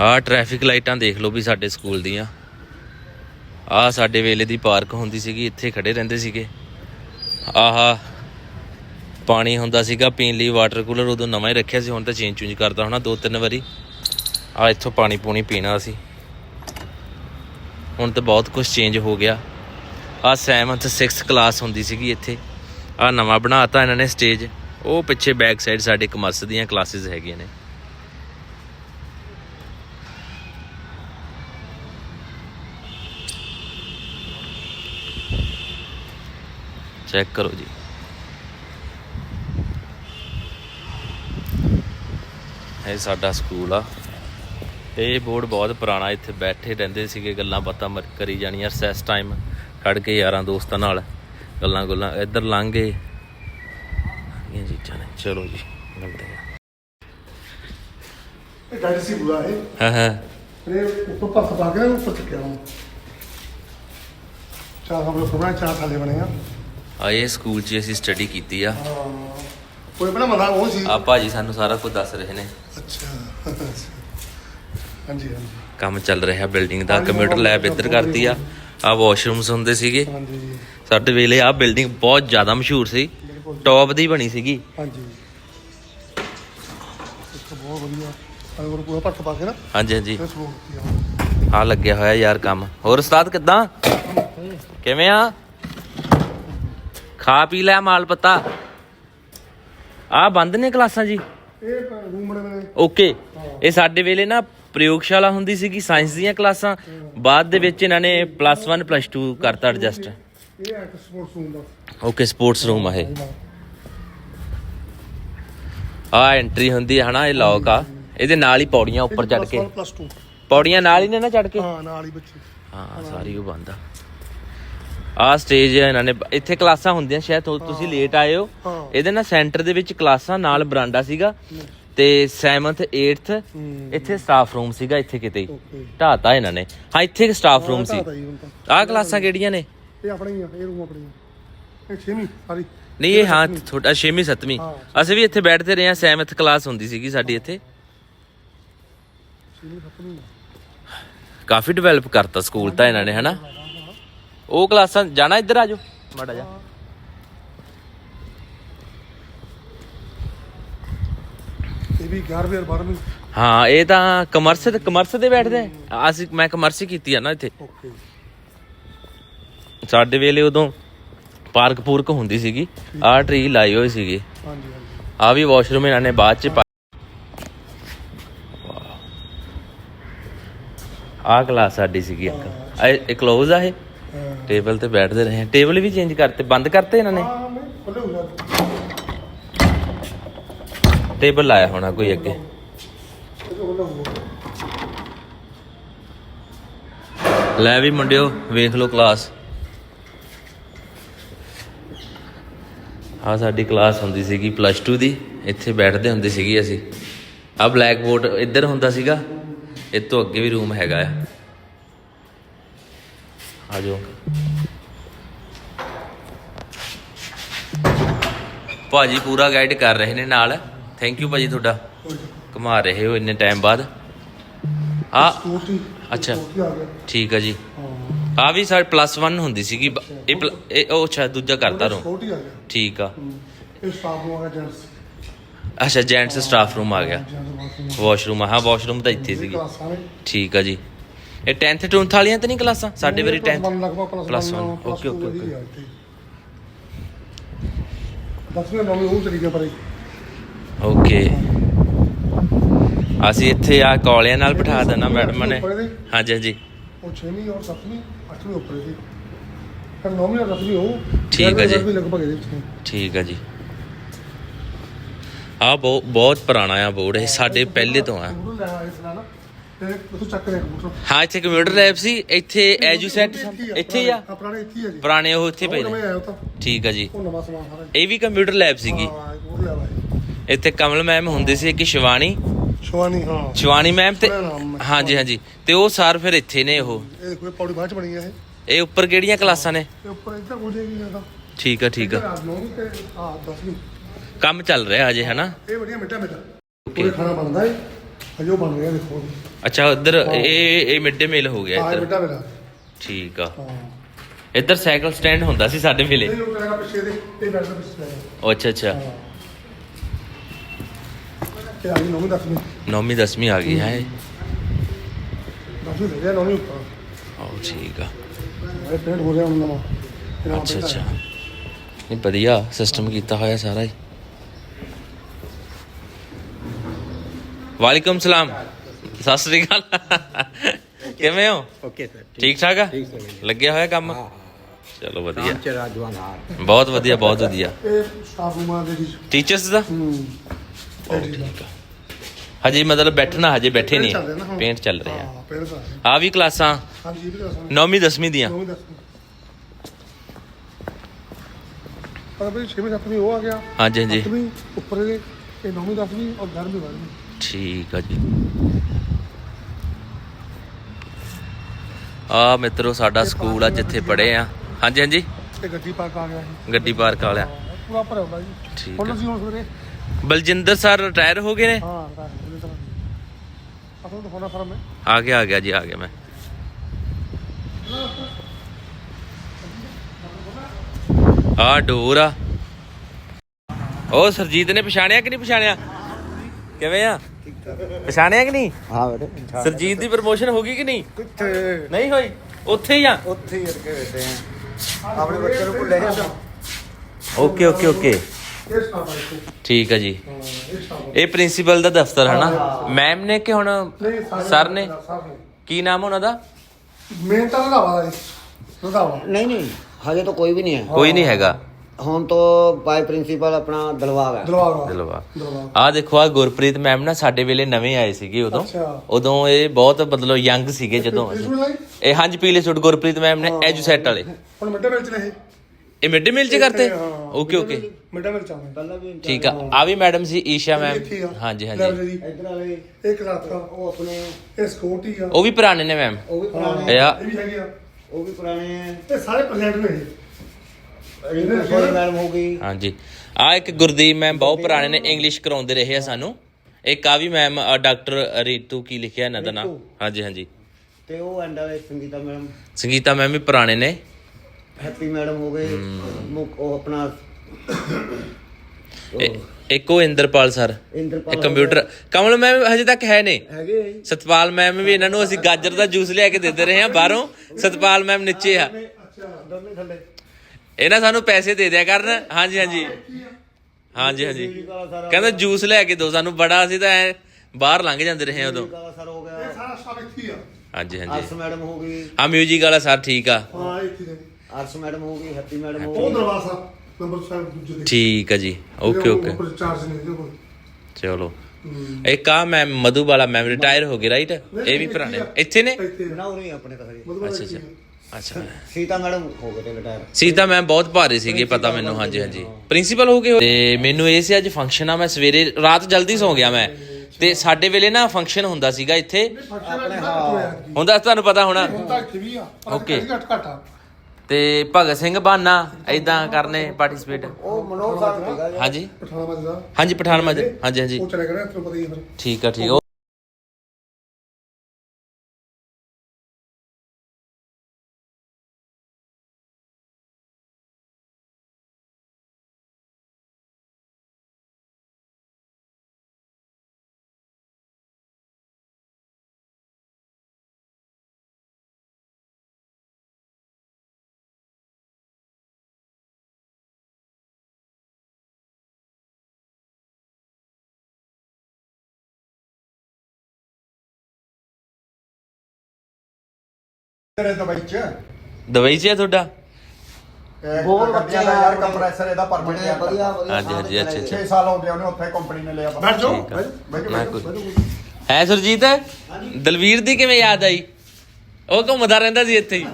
ਆਹ ਟ੍ਰੈਫਿਕ ਲਾਈਟਾਂ ਦੇਖ ਲਓ ਵੀ ਸਾਡੇ ਸਕੂਲ ਦੀਆਂ। ਆਹ ਸਾਡੇ ਵੇਲੇ ਦੀ ਪਾਰਕ ਹੁੰਦੀ ਸੀਗੀ, ਇੱਥੇ ਖੜੇ ਰਹਿੰਦੇ ਸੀਗੇ। ਆਹ ਪਾਣੀ ਹੁੰਦਾ ਸੀਗਾ, ਪੀਣ ਲਈ ਵਾਟਰ ਕੂਲਰ ਉਦੋਂ ਨਵਾਂ ਹੀ ਰੱਖਿਆ ਸੀ, ਹੁਣ ਤਾਂ ਚੇਂਜ ਚੂੰਜ ਕਰਤਾ ਹੋਣਾ ਦੋ ਤਿੰਨ ਵਾਰੀ। ਆ ਇੱਥੋਂ ਪਾਣੀ ਪੂਣੀ ਪੀਣਾ ਸੀ ਹੁਣ ਤਾਂ ਬਹੁਤ ਕੁਝ ਚੇਂਜ ਹੋ ਗਿਆ। ਆ 7th 6th ਕਲਾਸ ਹੁੰਦੀ ਸੀਗੀ ਇੱਥੇ। ਆ ਨਵਾਂ ਬਣਾਤਾ ਇਹਨਾਂ ਨੇ ਸਟੇਜ ਉਹ ਪਿੱਛੇ ਬੈਕ ਸਾਈਡ ਸਾਡੇ ਕਮਰਸ ਦੀਆਂ ਕਲਾਸਿਸ ਹੈਗੀਆਂ ਨੇ। ਚੈੱਕ ਕਰੋ ਜੀ। ਇਹ ਸਾਡਾ ਸਕੂਲ ਆ। ਇਹ ਬੋਰਡ ਬਹੁਤ ਪੁਰਾਣਾ ਇੱਥੇ ਬੈਠੇ ਰਹਿੰਦੇ ਸੀਗੇ ਗੱਲਾਂ ਬਾਤਾਂ ਕਰੀ ਜਾਣੀਆਂ ਰਸੈਸ ਟਾਈਮ ਕੱਢ ਕੇ ਯਾਰਾਂ ਦੋਸਤਾਂ ਨਾਲ ਗੱਲਾਂ ਗੁੱਲਾਂ ਇੱਧਰ ਲੰਘ ਗਏ। ਇਹ ਚੀਜ਼ਾਂ ਨੇ। ਚਲੋ ਜੀ ਮਿਲਦੇ ਆ। ਇਹ ਡਾਇਟ ਸੀ ਬੁਲਾ ਹੈ ਹਾਂ ਹਾਂ। ਇਹ ਉੱਪਰ ਪੱਖ ਪਾ ਕੇ ਉੱਪਰ ਚੱਕਿਆ ਉਹਨੂੰ। ਚਾਹ ਹਮਰੇ ਸੁਣਾ ਚਾਹ ਥਾਲੇ ਬਣੇ ਆ। ਆ ਇਹ ਸਕੂਲ 'ਚ ਅਸੀਂ ਸਟੱਡੀ ਕੀਤੀ ਆ। ਕੋਈ ਬਣਾ ਮਨਾ ਉਹ ਸੀ। ਆ ਭਾਜੀ ਸਾਨੂੰ ਸਾਰਾ ਕੁਝ ਦੱਸ ਰਹੇ ਨੇ। ਅੱਛਾ ਹਾਂਜੀ ਹਾਂਜੀ। ਕੰਮ ਚੱਲ ਰਿਹਾ ਬਿਲਡਿੰਗ ਦਾ ਕੰਪਿਊਟਰ ਲੈਬ ਇੱਧਰ ਕਰਤੀ ਆ। ਆ ਵਾਸ਼ਰੂਮਸ ਹੁੰਦੇ ਸੀਗੇ। ਹਾਂਜੀ। ਸਾਡੇ ਵੇਲੇ ਆ ਬਿਲਡਿੰਗ ਬਹੁਤ ਜ਼ਿਆਦਾ ਮਸ਼ਹੂਰ ਸੀ। ਟੌਪ ਦੀ ਬਣੀ ਸੀਗੀ। ਹਾਂਜੀ। ਇੱਕ ਬਹੁਤ ਵਧੀਆ। ਅਗਰ ਪੂਰਾ ਪੱਖ ਪਾ ਕੇ ਨਾ। ਹਾਂਜੀ ਆ। ਲੱਗਿਆ ਹੋਇਆ ਯਾਰ ਕੰਮ। ਹੋਰ ਉਸਤਾਦ ਕਿੱਦਾਂ? ਕਿਵੇਂ ਆ? ਖਾ ਪੀ ਲਿਆ ਮਾਲ ਪਤਾ। ਆ ਬੰਦ ਨੇ ਕਲਾਸਾਂ ਜੀ? ਇਹ ਓਕੇ। ਇਹ ਸਾਡੇ ਵੇਲੇ ਨਾ ਪ੍ਰਯੋਗਸ਼ਾਲਾ ਹੁੰਦੀ ਸੀਗੀ ਸਾਇੰਸ ਦੀਆਂ ਕਲਾਸਾਂ। ਬਾਅਦ ਦੇ ਵਿੱਚ ਇਹਨਾਂ ਨੇ ਪਲੱਸ 1 ਪਲੱਸ 2 ਕਰਤਾ ਐਡਜਸਟ ਇਹ ਹੈ ਸਪੋਰਟਸ ਰੂਮ ਦਾ। ਓਕੇ ਸਪੋਰਟਸ ਰੂਮ ਆ ਇਹ। ਆ ਐਂਟਰੀ ਹੁੰਦੀ ਹੈ ਹਨਾ ਇਹ ਲੌਕ ਆ। ਇਹਦੇ ਨਾਲ ਹੀ ਪੌੜੀਆਂ ਉੱਪਰ ਚੜ ਕੇ। ਪਲੱਸ 2 ਪੌੜੀਆਂ ਨਾਲ ਹੀ ਨੇ ਨਾ ਚੜ ਕੇ? ਹਾਂ ਨਾਲ ਹੀ ਬੱਚੇ। ਹਾਂ ਸਾਰੀ ਉਹ ਬੰਦ ਆ। ਆ ਸਟੇਜ ਇਹਨਾਂ ਨੇ। ਇੱਥੇ ਕਲਾਸਾਂ ਹੁੰਦੀਆਂ ਸ਼ਾਇਦ ਤੁ- ਤੁਸੀਂ ਲੇਟ ਆਏ ਹੋ। ਹਾਂ। ਇਹਦੇ ਨਾਲ ਸੈਂਟਰ ਦੇ ਵਿੱਚ ਕਲਾਸਾਂ ਨਾਲ ਬਰਾਂਡਾ ਸੀਗਾ। ਤੇ 7th 8th ਹੂੰ। ਇੱਥੇ ਸਟਾਫ ਰੂਮ ਸੀਗਾ ਇੱਥੇ ਕਿਤੇ। ਹੀ ਓਕੇ। ਢਾਤਾ ਇਹਨਾਂ ਨੇ। ਹਾਂ ਇੱਥੇ ਇੱਕ ਸਟਾਫ ਰੂਮ ਸੀ। ਢਾਤਾ ਜੀ ਹੁਣ ਤਾਂ। ਆਹ ਕਲਾਸਾਂ ਕਿਹੜੀਆਂ ਨੇ? ਇਹ ਆਪਣੀ ਹੀ ਆ ਇਹ ਰੂਮ ਆਪਣੀ ਆ ਇਹ ਛੇਵੀਂ ਸਾਰੀ ਨਹੀਂ ਇਹ ਹਾਂ ਥੋੜਾ 6ਵੀਂ 7ਵੀਂ ਹਾਂ। ਅਸੀਂ ਵੀ ਇੱਥੇ ਬੈਠਦੇ ਰਹੇ ਹਾਂ 7th ਕਲਾਸ ਹੁੰਦੀ ਸੀਗੀ ਸਾਡੀ ਇੱਥੇ। ਛੇਵੀਂ ਸੱਤਵੀਂ। ਆ। ਕਾਫੀ ਡਿਵੈਲਪ ਕਰਤਾ ਸਕੂਲ ਤਾਂ ਇਹਨਾਂ ਨੇ ਹਨਾ? ਉਹ ਕਲਾਸਾਂ ਜਾਣਾ ਇੱਧਰ ਆਜੋ ਮਾੜਾ ਜਾ ਇਹ ਵੀ 11ਵੀਂ ਔਰ 12ਵੀਂ ਹਾਂ ਇਹ ਤਾਂ ਕਮਰਸ ਤੇ ਕਮਰਸ ਦੇ ਬੈਠਦੇ ਆ। ਅਸੀਂ ਮੈਂ ਕਮਰਸ ਹੀ ਕੀਤੀ ਆ ਨਾ ਇੱਥੇ। ਓਕੇ। ਸਾਡੇ ਵੇਲੇ ਉਦੋਂ ਪਾਰਕ ਪੂਰਕ ਹੁੰਦੀ ਸੀਗੀ। ਆਹ ਟਰੀ ਲਾਈ ਹੋਈ ਸੀਗੀ। ਹਾਂਜੀ ਹਾਂਜੀ। ਆ ਵੀ ਵਾਸ਼ਰੂਮ ਇਹਨਾਂ ਨੇ ਬਾਅਦ ਚ ਪਾ ਆ ਕਲਾਸ ਸਾਡੀ ਸੀਗੀ ਇੱਕ। ਇਹ- ਕਲੋਜ਼ ਆ ਇਹ? ਟੇਬਲ ਤੇ ਬੈਠਦੇ ਰਹੇ ਟੇਬਲ ਵੀ ਚੇਂਜ ਕਰਤੇ ਬੰਦ ਕਰਤੇ ਇਹਨਾਂ ਨੇ? ਹਾਂ ਮੈਂ ਟੇਬਲ ਲਾਇਆ ਹੋਣਾ ਕੋਈ ਅੱਗੇ। ਲੈ ਵੀ ਮੁੰਡਿਓ ਵੇਖ ਲਓ ਕਲਾਸ। ਆ ਸਾਡੀ ਕਲਾਸ ਹੁੰਦੀ ਸੀਗੀ ਪਲੱਸ 2 ਦੀ। ਇੱਥੇ ਬੈਠਦੇ ਹੁੰਦੇ ਸੀਗੇ ਅਸੀਂ। ਆ ਬਲੈਕ ਬੋਰਡ ਇੱਧਰ ਹੁੰਦਾ ਸੀਗਾ। ਇਹ ਤੋਂ ਅੱਗੇ ਵੀ ਰੂਮ ਹੈਗਾ ਆ। ਆ ਜਾਓ ਭਾਜੀ ਪੂਰਾ ਗਾਈਡ ਕਰ ਰਹੇ ਨੇ ਨਾਲ। ਥੈਂਕ ਯੂ ਭਾਜੀ ਤੁਹਾਡਾ। ਘੁਮਾ ਰਹੇ ਹੋ ਇੰਨੇ ਟਾਈਮ ਬਾਅਦ। ਆ ਅੱਛਾ। ਆ ਠੀਕ ਹੈ ਜੀ। ਆ ਵੀ ਸਾਡੇ ਪਲੱਸ 1 ਹੁੰਦੀ ਸੀਗੀ। ਇਹ ਪਲ- ਇਹ ਉਹ ਅੱਛਾ ਦੂਜਾ ਕਰਤਾ ਰੂਮ ਆ ਗਿਆ। ਠੀਕ ਆ। ਹੂੰ। ਇਹ ਸਟਾਫ ਨੂੰ ਆ ਗਿਆ ਜੈਂਟਸ ਅੱਛਾ ਜੈਂਟਸ ਸਟਾਫ ਰੂਮ ਆ ਗਿਆ। ਜੈਂਟਸ ਵਾਸ਼ਰੂਮ ਹਾਂ ਵਾਸ਼ਰੂਮ ਤਾਂ ਇੱਥੇ ਸੀਗੀ। ਕਲਾਸਾਂ ਨੇ ਠੀਕ ਆ ਜੀ। ਇਹ 10th 12th ਵਾਲੀਆਂ ਤਾਂ ਨਹੀਂ ਕਲਾਸਾਂ? ਸਾਡੇ ਵਾਰੀ 10th ਲਗਭਗ Plus one, okay, okay, okay. ਦਸਵੇਂ ਨੌਵੀਂ ਉਹ ਤਰੀਕੇ ਪਰ। ਹੀ। ਓਕੇ ਅਸੀਂ ਇੱਥੇ ਆ ਕੌਲਿਆਂ ਨਾਲ ਬਿਠਾ ਦੇਣਾ ਮੈਡਮ ਨੇ। ਹਾਂਜੀ ਹਾਂਜੀ। ਉਹ ਛੇਵੀਂ ਔਰ ਸੱਤਵੀਂ ਅੱਠਵੀਂ ਉੱਪਰ ਸੀ ਫਿਰ ਨੌਵੀਂ ਔਰ ਦਸਵੀਂ ਉਹ ਠੀਕ ਹੈ ਜੀ। ਵੀ ਲਗਭਗ ਇਹਦੇ ਵਿੱਚ ਨੇ। ਠੀਕ ਆ ਜੀ। ਆ ਬਹੁਤ ਬਹੁਤ ਪੁਰਾਣਾ ਆ ਬੋਰਡ ਇਹ ਸਾਡੇ ਪਹਿਲੇ ਤੋਂ ਆ। ਨਾ ਤੇ ਉਥੋਂ ਚੱਕ ਰਿਹਾ ਕੰਪਿਊਟਰ ਹਾਂ ਇੱਥੇ ਕੰਪਿਊਟਰ ਲੈਬ ਸੀ ਇੱਥੇ ਐਜੂਸੈਟ ਇੱਥੇ ਹੀ ਆ ਹਾਂ, ਪੁਰਾਣੇ ਇੱਥੇ ਹੀ ਆ ਜੀ। ਪੁਰਾਣੇ ਉਹ ਇੱਥੇ ਪਏ ਨਵੇਂ ਨੇ ਆਇਆ ਉਹ ਤਾਂ। ਠੀਕ ਆ ਜੀ। ਉਹ ਨਵਾਂ ਸਮਾਨ ਸਾਰਾ ਇਹ ਵੀ ਕੰਪਿਊਟਰ ਲੈਬ ਸੀਗੀ। ਹਾਂ ਉਹ ਲੈ ਆਇਆ ਇੱਥੇ ਕਮਲ ਮੈਮ ਹੁੰਦੇ ਸੀ ਕਿ ਸ਼ਿਵਾਨੀ। ਸ਼ਵਾਨੀ ਹਾਂ। ਸ਼ਿਵਾਨੀ ਮੈਮ ਤੇ ਸੁਣਿਆ ਨਾਮ ਮੈਂ। ਹਾਂਜੀ ਹਾਂਜੀ। ਤੇ ਉਹ ਸਰ ਫਿਰ ਇੱਥੇ ਨੇ ਉਹ। ਇਹ ਕੋਈ ਪੌੜੀ ਬਾਅਦ ਚ ਬਣੀ ਹੈ ਇਹ। ਇਹ ਉੱਪਰ ਕਿਹੜੀਆਂ ਕਲਾਸਾਂ ਨੇ? ਤੇ ਉੱਪਰ ਇੱਧਰ ਹੋ ਜਾਏਗੀ ਇਹਦਾ ਠੀਕ ਆ ਠੀਕ ਆ। ਨੌਵੀਂ ਤੇ ਹਾਂ ਦਸਵੀਂ ਕੰਮ ਚੱਲ ਰਿਹਾ ਅਜੇ ਹਨਾ? ਇਹ ਵਧੀਆ ਮਿੱਠਾ ਮਿੱਠਾ। ਪੂਰੇ ਖਾਣਾ ਬਣਦਾ ਹੈ ਹਜੋ ਬਣ ਰਿਹਾ ਦੇਖੋ। ਅੱਛਾ ਉਧਰ ਇਹ ਇਹ ਮਿਡ ਮੀਲ ਹੋ ਗਿਆ ਹਾਂ ਇਹ ਇੱਧਰ। ਬੇਟਾ ਮੇਰਾ ਠੀਕ ਆ। ਹਾਂ। ਇੱਧਰ ਸਾਈਕਲ ਸਟੈਂਡ ਹੁੰਦਾ ਸੀ ਸਾਡੇ ਵੇਲੇ ਇਹ ਲੋਕ ਕਹਿੰਦਾ ਪਿੱਛੇ ਦੇ ਇਹ ਬੈਠਦਾ ਪਿੱਛੇ ਦੇ ਉਹ ਅੱਛਾ ਅੱਛਾ। ਹਾਂ। ਆਈ ਨੌਵੀਂ ਦਸਵੀਂ। ਨੌਵੀਂ ਦਸਵੀਂ ਆ ਗਈ ਹੈ। ਦਸਵੀਂ ਦੇ ਗਿਆ ਨੌਵੀਂ ਉੱਪਰ। ਉਹ ਠੀਕ ਆ। ਇਹ ਪੇਂਟ ਹੋ ਰਿਹਾ ਹੁਣ ਨਵਾਂ। ਇਹ ਨਵਾਂ ਅੱਛਾ ਅੱਛਾ। ਨਹੀਂ ਵਧੀਆ। ਸਿਸਟਮ ਕੀਤਾ ਹੋਇਆ ਸਾਰਾ ਹੀ। ਵਾਲੇਕੁਮ ਸਲਾਮ। ਸਤਿ ਸ੍ਰੀ ਅਕਾਲ। ਕਿਵੇਂ ਹੋ? ਓਕੇ ਸਰ ਠੀਕ। ਠਾਕ ਆ? ਠੀਕ ਸਰ ਲੱਗਿਆ ਹੋਇਆ ਕੰਮ? ਹਾਂ ਚਲੋ ਵਧੀਆ। ਬਹੁਤ ਵਧੀਆ ਬਹੁਤ ਵਧੀਆ। ਇਹ ਸਟਾਫ ਰੂਮਾਂ ਦੇ। ਵਿੱਚ ਟੀਚਰਸ ਦਾ ਹਜੇ ਮਤਲਬ ਬੈਠਣਾ ਹਜੇ ਬੈਠੇ ਨਹੀਂ। ਪੇਂਟ ਚੱਲ ਰਿਹਾ। ਆ ਵੀ ਕਲਾਸਾਂ? ਹਾਂਜੀ ਦਸਵੀਂ ਦੀਆਂ। ਪਰ ਬਈ ਛੇਵੀਂ ਸੱਤਵੀਂ ਉਹ ਆ ਗਿਆ। ਹਾਂਜੀ ਹਾਂਜੀ। ਉੱਪਰ ਇਹ ਨੌਵੀਂ ਦਸਵੀਂ ਔਰ ਗਿਆਰਵੀਂ ਬਾਰਵੀਂ। ਠੀਕ ਆ ਜੀ। ਆ ਮਿੱਤਰੋ ਸਾਡਾ ਸਕੂਲ ਆ ਜਿੱਥੇ ਪੜ੍ਹੇ ਆ। ਹਾਂਜੀ ਹਾਂਜੀ। ਤੇ ਗੱਡੀ ਪਾਰਕ ਆ ਗਿਆ ਸੀ ਗੱਡੀ ਪਾਰਕ ਵਾਲਿਆ। ਪੂਰਾ ਭਰਿਆ ਹੁੰਦਾ ਜੀ। ਠੀਕ ਹੁਣ ਸਵੇਰੇ। ਬਲਜਿੰਦਰ ਸਰ ਰਿਟਾਇਰ ਹੋ ਗਏ ਨੇ? ਹਾਂ ਤਾਂ ਉਹਦੇ ਤਰ੍ਹਾਂ ਆਪਣਾ ਤਾਂ ਫੋਨਾ ਫਰਮ ਹੈ ਆ ਗਿਆ ਆ ਗਿਆ ਜੀ ਆ ਗਿਆ ਮੈਂ। ਆ ਡੋਰ ਆ। ਉਹ ਸਰਜੀਤ ਨੇ ਪਛਾਣਿਆ ਕਿ ਨਹੀਂ ਪਛਾਣਿਆ? ਕਿਵੇਂ ਆ? ਪਛਾਣਿਆ ਕਿ ਨਹੀਂ? ਹਾਂ ਬੇਟੇ ਸਰਜੀਤ ਦੀ ਪ੍ਰਮੋਸ਼ਨ ਹੋ ਗਈ ਕਿ ਨਹੀਂ? ਕਿੱਥੇ? ਨਹੀਂ ਹੋਈ? ਉੱਥੇ ਹੀ ਆ। ਉੱਥੇ ਹੀ ਅੜਕੇ ਬੈਠੇ ਆ। ਆਪਣੇ ਬੱਚੇ ਨੂੰ ਭੁੱਲੇ ਜਾਂਦਾ। Okay okay okay. ਆ ਠੀਕ ਆ ਜੀ। ਹਾਂ ਇਹ ਪ੍ਰਿੰਸੀਪਲ ਦਾ ਦਫ਼ਤਰ ਹੈ ਨਾ? ਮੈਮ ਨੇ ਕਿ ਹੁਣ ਸਾਰੇ ਨੇ? ਕੀ ਨਾਮ ਉਹਨਾਂ ਦਾ? ਮੇਨ ਤਾਂ ਰੰਧਾਵਾ ਦਾ ਜੀ ਰੰਧਾਵਾ। ਨਹੀਂ ਨਹੀਂ ਹਜੇ ਤਾਂ ਕੋਈ ਵੀ ਨਹੀਂ ਹੈ। ਕੋਈ ਨਹੀਂ ਹੈਗਾ। ਹੁਣ ਤੋਂ ਬਾਈ ਪ੍ਰਿੰਸੀਪਲ ਆਪਣਾ ਦਲਵਾਗ ਹੈ। ਦਲਵਾਗਾ ਦਿਲਵਾ ਦਲਵਾਗਾ ਆ ਦੇਖੋ ਆ ਗੁਰਪ੍ਰੀਤ ਮੈਮ ਨਾ ਸਾਡੇ ਵੇਲੇ ਨਵੇਂ ਆਏ ਸੀਗੇ ਉਦੋਂ। ਅੱਛਾ। ਉਦੋਂ ਇਹ ਬਹੁਤ ਮਤਲਬ ਯੰਗ ਸੀਗੇ ਜਦੋਂ ਇਸ ਨੂੰ ਲਾਈ ਇਹ ਹਾਂਜੀ ਪੀਲੇ ਸੂਟ ਗੁਰਪ੍ਰੀਤ ਮੈਮ ਨੇ ਐਜੂਸੈਟ ਵਾਲੇ। ਹੁਣ ਮਿੱਡੇ ਮਿਲ ਚ ਨੇ ਇਹ। ਇਹ ਮਿਡ ਮੀਲ ਚ ਕਰਤੇ? ਓਕੇ ਓਕੇ ਮਿੱਡੇ ਮਿਲ ਚ ਆਉਂਦੇ ਪਹਿਲਾਂ ਵੀ ਠੀਕ ਆ। ਆ ਵੀ ਮੈਡਮ ਸੀ ਈਸ਼ਾ ਮੈਮ ਇੱਥੇ ਹਾਂਜੀ ਹਾਂਜੀ। ਲਾਇਬ੍ਰੇਰੀ ਇਧਰ ਵਾਲੇ। ਇਹ ਕਲਾਸ ਦਾ ਉਹ ਆਪਣੇ ਇਹ ਸਕਿਉਰਟੀ ਆ। ਉਹ ਵੀ ਪੁਰਾਣੇ ਨੇ ਮੈਮ ਉਹ ਵੀ ਪੁਰਾਣੇ। ਇਹ ਆ ਇਹ ਵੀ ਹੈਗੇ ਆ। ਉਹ ਵੀ ਪੁਰਾਣੇ। ਹੈ ਇਹ ਸਾਰੇ ਪ੍ਰੈਜ਼ੈਂਟ ਨੇ ਇਹ। ਰਿੰਕੂ ਸੋਨੀ ਮੈਡਮ ਹੋ ਗਈ। ਹਾਂਜੀ। ਆ ਇੱਕ ਗੁਰਦੀਪ ਮੈਮ ਬਹੁਤ ਪੁਰਾਣੇ ਨੇ ਇੰਗਲਿਸ਼ ਕਰਾਉਂਦੇ ਰਹੇ ਆ ਸਾਨੂੰ। ਇੱਕ ਆ ਵੀ ਮੈਮ ਡਾਕਟਰ ਰੀਤੂ ਕੀ ਲਿਖਿਆ ਇਹਨਾਂ ਦਾ ਨਾਮ। ਹਾਂਜੀ ਹਾਂਜੀ। ਤੇ ਉਹ ਐਂਡ ਵਾਲੇ ਸੰਗੀਤਾ ਮੈਡਮ। ਸੰਗੀਤਾ ਮੈਮ ਵੀ ਪੁਰਾਣੇ ਨੇ। ਹੈਪੀ ਮੈਡਮ ਹੋ ਗਏ। ਮੁਕ- ਉਹ ਆਪਣਾ ਇਹ- ਇੱਕ ਉਹ ਇੰਦਰਪਾਲ ਸਰ। ਇੰਦਰਪਾਲ ਇਹ ਕੰਪਿਊਟਰ ਕਮਲ ਮੈਮ ਹਜੇ ਤੱਕ ਹੈ ਨੇ ਹੈਗੇ ਆ ਜੀ। ਸਤਪਾਲ ਮੈਮ ਵੀ ਇਹਨਾਂ ਨੂੰ ਅਸੀਂ ਗਾਜਰ ਦਾ ਜੂਸ ਲਿਆ ਕੇ ਦਿੰਦੇ ਰਹੇ ਹਾਂ ਬਾਹਰੋਂ। ਸਤਪਾਲ ਮੈਮ ਨੀਚੇ ਆ। ਅੱਛਾ ਦੋਨੇ ਥੱਲੇ। ਇਹਨਾਂ ਸਾਨੂੰ ਪੈਸੇ ਦੇ ਦਿਆ ਕਰਨ। ਹਾਂਜੀ ਹਾਂਜੀ। ਹਾਂਜੀ ਹਾਂਜੀ। ਕਹਿੰਦਾ ਜੂਸ ਲੈ ਕੇ ਦਿਓ ਸਾਨੂੰ। ਬੜਾ ਅਸੀਂ ਤਾਂ ਬਾਹਰ ਲੰਘ ਜਾਂਦੇ ਰਹੇ ਹਾਂ ਉਦੋਂ। ਕਾਲਾ ਸਰ ਹੋ ਇਹ ਗਿਆ ਸਾਰਾ ਸਟਾਫ ਇੱਥੇ ਹੀ ਆ ਹਾਂਜੀ ਹਾਂਜੀ। ਅਰਸ ਮੈਡਮ ਹੋ ਗਈ। ਹਾਂ ਮਿਊਜ਼ਿਕ ਵਾਲਾ ਸਰ ਠੀਕ ਆ। ਹਾਂ ਇੱਥੇ ਦੇ ਅਰਸ ਮੈਡਮ ਹੋ ਗਈ ਹੈਪੀ ਮੈਡਮ ਹੋ ਉਹ ਗਈ। ਦਰਬਾਰ ਸਾਹਿਬ ਨੰਬਰ ਸਾਹਿਬ ਦੂਜੇ ਦੇ। ਠੀਕ ਆ ਜੀ। Okay okay. ਉੱਪਰ ਚਾਰਜ ਨੇ ਇਹਦੇ ਕੋਲ। ਚਲੋ। ਇੱਕ ਆ ਮੈਮ ਮਧੂ ਵਾਲਾ ਮੈਮ ਰਿਟਾਇਰ ਹੋ ਗਏ ਰਾਈਟ ਇਹ ਵੀ ਪੁਰਾਣੇ। ਇੱਥੇ ਨੇ? ਆਪਣੇ ਤਾਂ ਅੱਛਾ ਅੱਛਾ। ਅੱਛਾ। ਸੀਤਾ ਮੈਡਮ ਹੋ ਗਏ ਤੇ ਰਿਟਾਇਰ ਸੀਤਾ ਮੈਮ ਬਹੁਤ ਭਾਰੇ ਸੀਗੇ ਪਤਾ ਮੈਨੂੰ ਹਾਂਜੀ ਹਾਂਜੀ। ਪ੍ਰਿੰਸੀਪਲ ਹੋ ਗਏ ਤੇ ਮੈਨੂੰ ਇਹ ਸੀ ਅੱਜ ਫੰਕਸ਼ਨ ਆ ਮੈਂ ਸਵੇਰੇ ਰਾਤ ਜਲਦੀ ਸੌ ਗਿਆ ਮੈਂ। ਤੇ ਸਾਡੇ ਵੇਲੇ ਨਾ ਫੰਕਸ਼ਨ ਹੁੰਦਾ ਸੀਗਾ ਇੱਥੇ। ਆਪਣੇ ਹਾਂ ਹੁੰਦਾ ਤੁਹਾਨੂੰ ਪਤਾ ਹੋਣਾ। ਹੁਣ ਤਾਂ ਇੱਥੇ ਵੀ ਆ। ਪਰ Okay. ਘੱਟ ਘੱਟ ਆ। ਤੇ ਭਗਤ ਸਿੰਘ ਬਾਨਾ ਐਦਾਂ ਕਰਨੇ ਪਾਰਟਿਸਿਪੇਟ ਉਹ ਮਨੋਜ ਸਾਹਿਬ ਸੀਗਾ। ਹਾਂਜੀ। ਪਠਾਣਾ ਦਾ। ਹਾਂਜੀ ਪਠਾਨ ਮਾਜਰ ਹਾਂਜੀ ਹਾਂਜੀ। ਉਹ ਚਲੇ ਗਏ ਨਾ ਤੁਹਾਨੂੰ ਪਤਾ ਹੀ ਹੈ ਫਿਰ। ਠੀਕ ਆ ਠੀਕ ਆ। ਤੇਰੇ ਦੁਬਈ ਚ? ਦੁਬਈ 'ਚ ਹੈ ਤੁਹਾਡਾ? ਬਹੁਤ ਦਾ ਯਾਰ ਕੰਪਰੈਸਰ ਇਹਦਾ ਪਰਮਿਟ ਬੜੇ ਵਧੀਆ ਵਧੀਆ ਹਾਂਜੀ, ਹਾਂਜੀ, ਅੱਛਾ, ਅੱਛਾ। 6 ਸਾਲ ਹੋ ਗਏ ਉਹਨੇ ਉੱਥੇ ਕੰਪਨੀ ਨੇ ਲਿਆ। ਬੈਠ ਜਾਓ। ਠੀਕ ਆ। ਬੈਠ ਜਾਓ, ਮੈਂ ਜਾਓ। ਹੈ ਸੁਰਜੀਤ? ਦਲਵੀਰ ਦੀ ਕਿਵੇਂ ਯਾਦ ਆਈ? ਉਹ ਘੁੰਮਦਾ ਰਹਿੰਦਾ ਸੀ ਇੱਥੇ ਹੀ।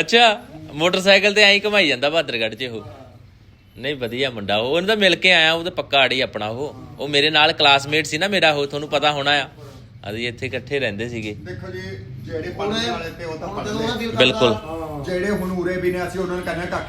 ਅੱਛਾ ਮੋਟਰਸਾਈਕਲ ਤੇ ਐਂ ਹੀ ਘੁਮਾਈ ਜਾਂਦਾ ਬਹਾਦਰਗੜ੍ਹ 'ਚ ਉਹ। ਨਹੀਂ ਵਧੀਆ ਮੁੰਡਾ। ਉਹ ਉਹਨੂੰ ਤਾਂ ਮਿਲ ਕੇ ਆਇਆ ਉਹ ਤਾਂ ਪੱਕਾ ਆੜੀ ਆਪਣਾ ਉਹ। ਉਹ ਮੇਰੇ ਨਾਲ ਕਲਾਸਮੇਟ ਸੀ ਨਾ ਮੇਰਾ ਉਹ ਤੁਹਾਨੂੰ ਪਤਾ ਹੋਣਾ ਆ। ਅਸੀਂ ਇੱਥੇ ਇਕੱਠੇ ਰਹਿੰਦੇ ਸੀਗੇ। ਦੇਖੋ ਜੀ ਜਿਹੜੇ ਪੜ੍ਹਨ ਵਾਲੇ ਤੇ ਉਹ ਤਾਂ ਪੜ੍ਹਦੇ ਬਿਲਕੁਲ। ਜਿਹੜੇ ਹੁਣ ਉਰੇ ਵੀ ਨੇ ਅਸੀਂ ਉਹਨਾਂ ਨੂੰ ਕਹਿੰਦੇ ਕਾਕੇ